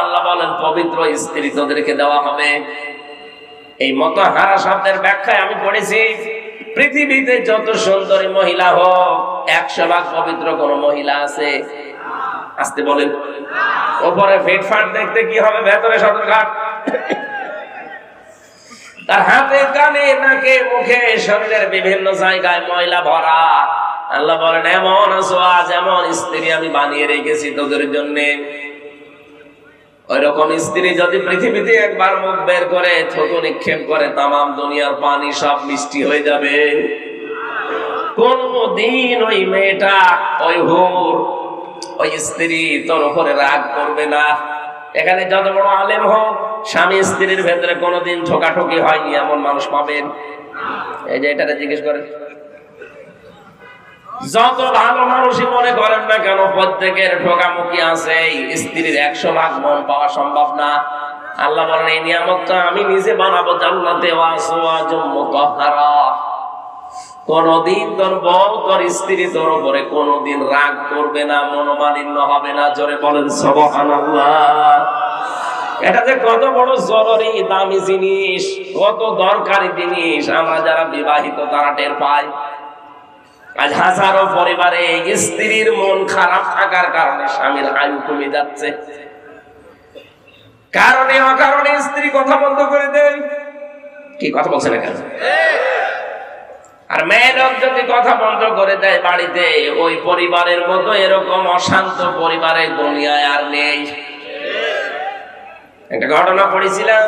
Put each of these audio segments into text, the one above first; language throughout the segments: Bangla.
আল্লাহ পবিত্র স্ত্রী তোদেরকে দেওয়া হবে। এই শব্দের ব্যাখ্যায় আমি পড়েছি, পৃথিবীতে যত সুন্দরী মহিলা হোক, একশো পবিত্র কোন মহিলা আছে। আসতে বলেন। ওপরে ফিটফাট দেখতে কি হবে, ভেতরে সদরঘাট তার হাতে কানে, নাকে, মুখে, শরীরের বিভিন্ন জায়গায় ময়লা ভরা। আল্লাহ বলেন, এমন আজ এমন স্ত্রী আমি বানিয়ে রেখেছি তোদের জন্য। ওই রকম স্ত্রী যদি পৃথিবীতে একবার মুখ বের করে, থতো নিক্ষেপ করে, তামাম দুনিয়ার পানি সব মিষ্টি হয়ে যাবে। কোনদিন ওই মেয়েটা, ওই হোর, ওই স্ত্রী তোর উপরে রাগ করবে না। এখানে যত বড় আলেম হোক, স্বামী স্ত্রীর ভেতরে কোনোদিন ঠোকাঠুকি হয়নি, এমন মানুষ পাবেন। এই যে এটাতে জিজ্ঞেস করেন যত ভালো মানুষই মনে করেন না কেন, প্রত্যেকের ঠোকামুখি আছে স্ত্রীর একশো ভাগ মন পাওয়া সম্ভব না। আল্লাহ বলেন, এই নিয়ামতটা আমি নিজে বানাবো জান্নাতে কোনদিন তোর বউ, তোর স্ত্রী তোর উপরে কোনদিন রাগ করবে না, মনোমালিন্য হবে না। জোরে বলেন, সুবহানাল্লাহ। এটা যে কত বড় জরুরি, দামি জিনিস, কত দরকারি জিনিস। আমরা যারা বিবাহিত, তারা টের পাই আজ হাজারো পরিবারে স্ত্রীর মন খারাপ থাকার কারণে স্বামীর আয়ু কমে যাচ্ছে। কারণে অকারণে স্ত্রী কথা বন্ধ করে দেয়। কি কথা বলছেন এখানে? আর মেয়ে লোক যদি কথা বন্ধ করে দেয় বাড়িতে, ওই পরিবারের মতো এরকম অশান্ত পরিবারে দুনিয়ায় আর নেই। একটা ঘটনা পড়েছিলাম।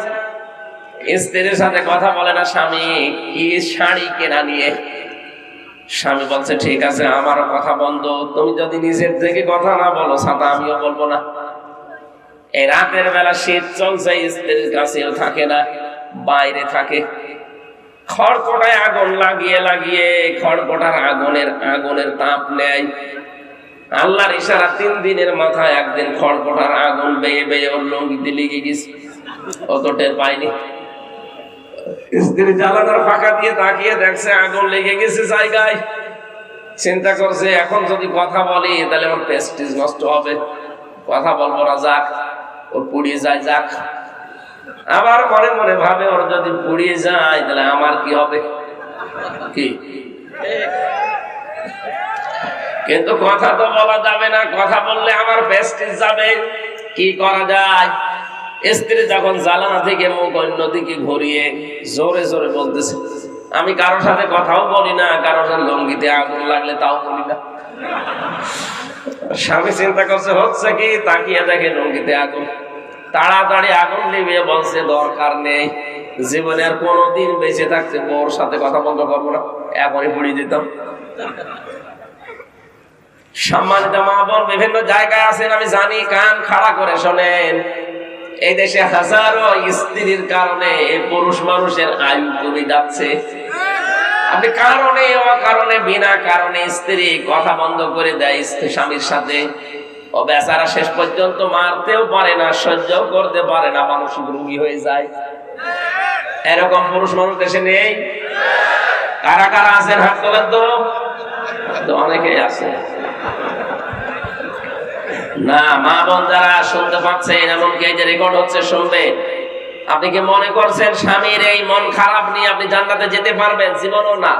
স্ত্রীর সাথে কথা বলে না স্বামী, কি শাড়ি কেনা নিয়ে? স্বামী বলছে, ঠিক আছে, আমারও কথা বন্ধ। তুমি যদি নিজের থেকে কথা না বলো, সাদা, আমিও বলব না। এই রাতের বেলা শীত চলছে, স্ত্রীর কাছেও থাকে না, বাইরে থাকে। খড়কটায় আগুন লাগিয়ে লাগিয়ে খড়কটার আগুনের আগুনের তাপ নেয়। আল্লাহর ইশারা তিন দিনের মাথায় একদিন খড়কটার আগুন বেয়ে বেয়ে ওর লঙ্গিতে লেগে গেছে। অত টের পায়নি। স্ত্রী জ্বালানোর ফাঁকা দিয়ে তাকিয়ে দেখছে আগুন লেগে গেছে জায়গায়। চিন্তা করছে, এখন যদি কথা বলি, তাহলে আমার প্রেস্টিজ নষ্ট হবে। কথা বলব না, যাক, ওর পুড়িয়ে যায়, যাক। আবার মনে মনে ভাবে, ওর যদি পুড়িয়ে যায়, তাহলে আমার কি হবে? কি? কিন্তু কথা তো বলা যাবে না, কথা বললে আমার প্রেস্টিজ যাবে। কি করা যায়? স্ত্রী যখন জ্বালানা থেকে মুখ অন্যদিকে ঘুরিয়ে জোরে জোরে বলতেছে, আমি কারোর সাথে কথাও বলি না, কারোর সাথে লঙ্গিতে আগুন লাগলে তাও বলি না। স্বামী চিন্তা করছে, হচ্ছে কি? তাকিয়ে দেখে লঙ্গিতে আগুন। তাড়াতাড়ি আগুন নিভিয়ে বলছে, দরকার নেই, জীবনে আর কোনোদিন বেঁচে থাকছে বউর সাথে কথা বন্ধ করব না, এখনই পুড়িয়ে দিতাম। সম্মানিত মা বোন, বিভিন্ন জায়গায় আছেন, আমি জানি, কান খাড়া করে শোনেন। এই দেশে হাজারো স্ত্রীর কারণে পুরুষ মানুষের আয়ু কমে যাচ্ছে। আপনি কারণে কারণে বিনা কারণে স্ত্রী কথা বন্ধ করে দেয় স্বামীর সাথে। ও বেচারা শেষ পর্যন্ত মারতেও পারে না সহ্য করতে পারে না, মানসিক রুগী হয়ে যায়। এরকম পুরুষ মানুষ দেশে নেই। কারা কারা আছেন হাত তো অনেকেই আছে। না, মা বোন যারা শুনতে পাচ্ছেন এমনকি এই যে রেকর্ড হচ্ছে শুনবে, আপনি কি মনে করছেন স্বামীর এই মন খারাপ নিয়ে আপনি জান্নাতে যেতে পারবেন? জীবনও না।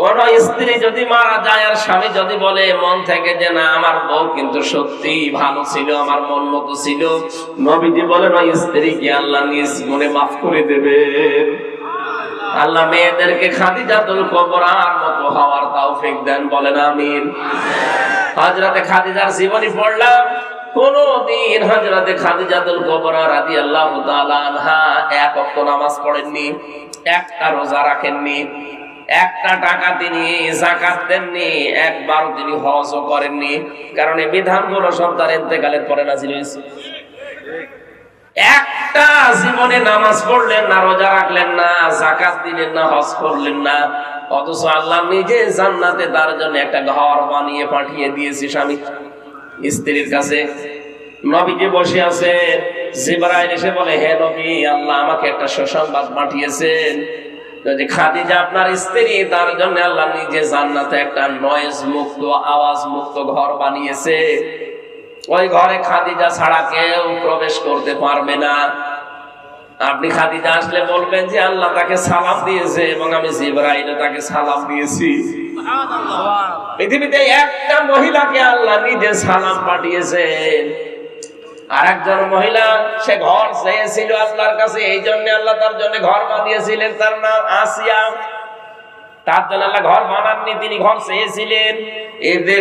কোন স্ত্রী যদি মারা যায় আর স্বামী যদি বলে, মন থেকে যে না, আমার বউ কিন্তু সত্যি ভালো ছিল, আমার মন মতো ছিল। নবীজি বলেন, ওই স্ত্রী কি আল্লাহ নিজ মনে মাফ করে দেবেন আল্লাহ মেয়েদেরকে খাদিজাতুল কবরার মতো হওয়ার তৌফিক দেন, বলেন আমিন। হযরতে খাদিজার জীবনী পড়লাম। কোনদিন হযরতে খাদিজাতুল কবরা রাদিয়াল্লাহু তাআলা আনহা এক ওয়াক্ত নামাজ পড়েননি, একটা রোজা রাখেননি, একটা টাকা তিনি জাকাত দেননি তিনি করেননি। কারণ এই বিধানগুলো সব তার ইন্তেকালের পরে হয়েছে। একটা জীবনে নামাজ পড়লেন না, রোজা রাখলেন না জাকাত দিলেন না, হজ করলেন না। অথচ আল্লাহ নিজে জান্নাতে তার জন্য একটা ঘর বানিয়ে পাঠিয়ে দিয়েছে স্বামী। স্ত্রীর কাছে নবীকে বসে আছে। জিবরাইল এসে বলে, হে নবী, আল্লাহ আমাকে একটা সুসংবাদ পাঠিয়েছেন। যদি খাদিজা আপনার স্ত্রী, তার জন্য আল্লাহ নিজে জান্নাতে একটা নয়েজ মুক্ত, আওয়াজ মুক্ত ঘর বানিয়েছে। ওই ঘরে খাদিজা ছাড়া কেউ প্রবেশ করতে পারবে না। আপনি খাদিজা আসলে বলবেন যে আল্লাহ তাকে সালাম দিয়েছে এবং আমি জিব্রাইল তাকে সালাম দিয়েছি। পৃথিবীতে একটা মহিলাকে আল্লাহ নিজে সালাম পাঠিয়েছেন। আর একজন মহিলা সে ঘর চেয়েছিল আল্লাহর কাছে এই জন্য আল্লাহ তার জন্য ঘর বানিয়েছিলেন তার নাম আসিয়া। তার জন্য আল্লাহ ঘর বানাননি তিনি ঘর চেয়েছিলেন। তুমি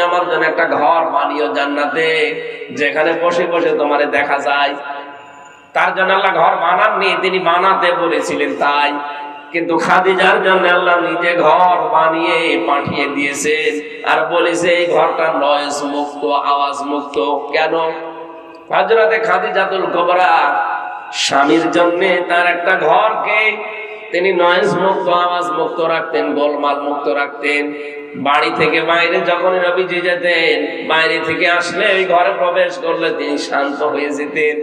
আমার জন্য একটা ঘর জান্নাতে, যেখানে বসে বসে তোমারে দেখা যায়। তার জন্য আল্লাহ ঘর বানাননি, তিনি বানাতে বলেছিলেন তাই। কিন্তু খাদিজার জন্য আল্লাহ নিজে ঘর বানিয়ে পাঠিয়ে দিয়েছেন। আর বলেছে, এই ঘরটা নয়েজ মুক্ত, আওয়াজ মুক্ত। কেন? হজরতে খাদিজাতুল কবরা স্বামীর জন্য তার একটা ঘরকে তিনি নয়েজ মুক্ত, আওয়াজ মুক্ত রাখতেন, গোলমাল মুক্ত রাখতেন। বাড়ি থেকে বাইরে যখন রবিজি যেতেন, বাইরে থেকে আসলে ওই ঘরে প্রবেশ করলে তিনি শান্ত হয়ে যেতেন।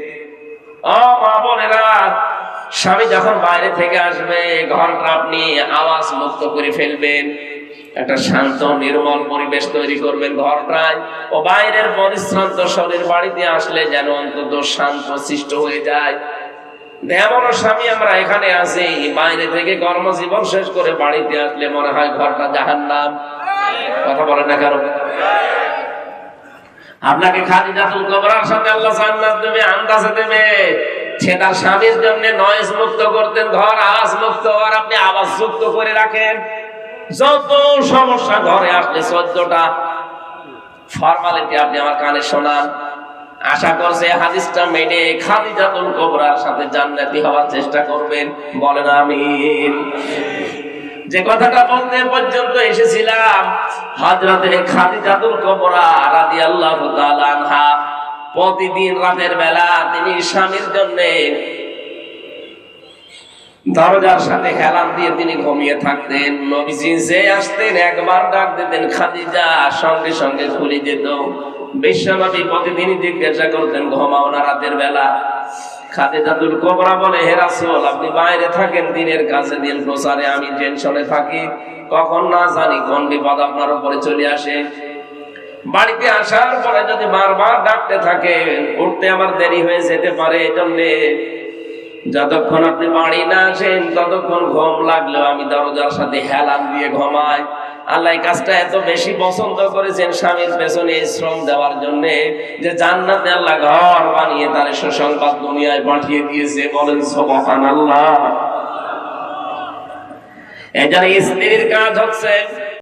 স্বামী যখন বাইরে থেকে আসবে, ঘরটা আপনি আওয়াজ মুক্ত করে ফেলবেন। একটা শান্ত, নির্মল পরিবেশ তৈরি করবেন ঘরটায় ও বাইরের পরিশ্রান্ত শরীর বাড়িতে আসলে যেন অন্তত শান্ত, সৃষ্ট হয়ে যায়। আপনাকে খাদিজাতুল কবরার সাথে আল্লাহ জান্নাত দেবে, আন্দাজে দেবে। সে স্বামীর জন্য নয়েজ মুক্ত করতেন, ঘর আওয়াজ মুক্ত আর আপনি আওয়াজ মুক্ত করে রাখেন। যত সমস্যা ঘরে আসলে চোদ্দটা ফর্মালিটি আপনি আমার কানে শোনান। আশা করছে হাদিসটা মেনে খাদিজাতুল কবরার সাথে জান্নাতি হওয়ার চেষ্টা করবেন। বলেন আমিন। যে কথাটা বলতে পর্যন্ত এসেছিলাম, হযরতে খাদিজাতুল কুবরা রাদিয়াল্লাহু তাআলা আনহা প্রতিদিন রাতের বেলা তিনি স্বামীর জন্য দরজার সাথে হেলান দিয়ে তিনি ঘুমিয়ে থাকতেন। নবীজি যে আসতেন, একবার ডাক দিতেন, খাদিজা সঙ্গে সঙ্গে খুলে যেত। বিশ্বনবী প্রতিদিনই জিজ্ঞাসা করতেন, ঘুমাও না রাতের বেলা? খাদিজাতুল কোবরা বলে, হে রাসূল, আপনি বাইরে থাকেন, দিনের কাছে দিন প্রচারে আমি টেনশনে থাকি। কখন না জানি কোন বিপদ আপনার উপরে চলে আসে। বাড়িতে আসার পরে যদি বারবার ডাকতে থাকেন উঠতে আমার দেরি হয়ে যেতে পারে। এজন্য যতক্ষণ আপনি বাড়ি না আসেন, ততক্ষণ ঘুম লাগলেও আমি দরজার সাথে হেলান দিয়ে ঘুমাই। আল্লাহ কাজটা এত বেশি পছন্দ করেছেন স্বামীর পেছনে শ্রম দেওয়ার জন্য যে জান্নাতে আল্লাহ ঘর বানিয়ে তার সুসংবাদ দুনিয়ায় পাঠিয়ে দিয়েছে। বলেন সোবাহান আল্লাহ স্ত্রীর কাজ হচ্ছে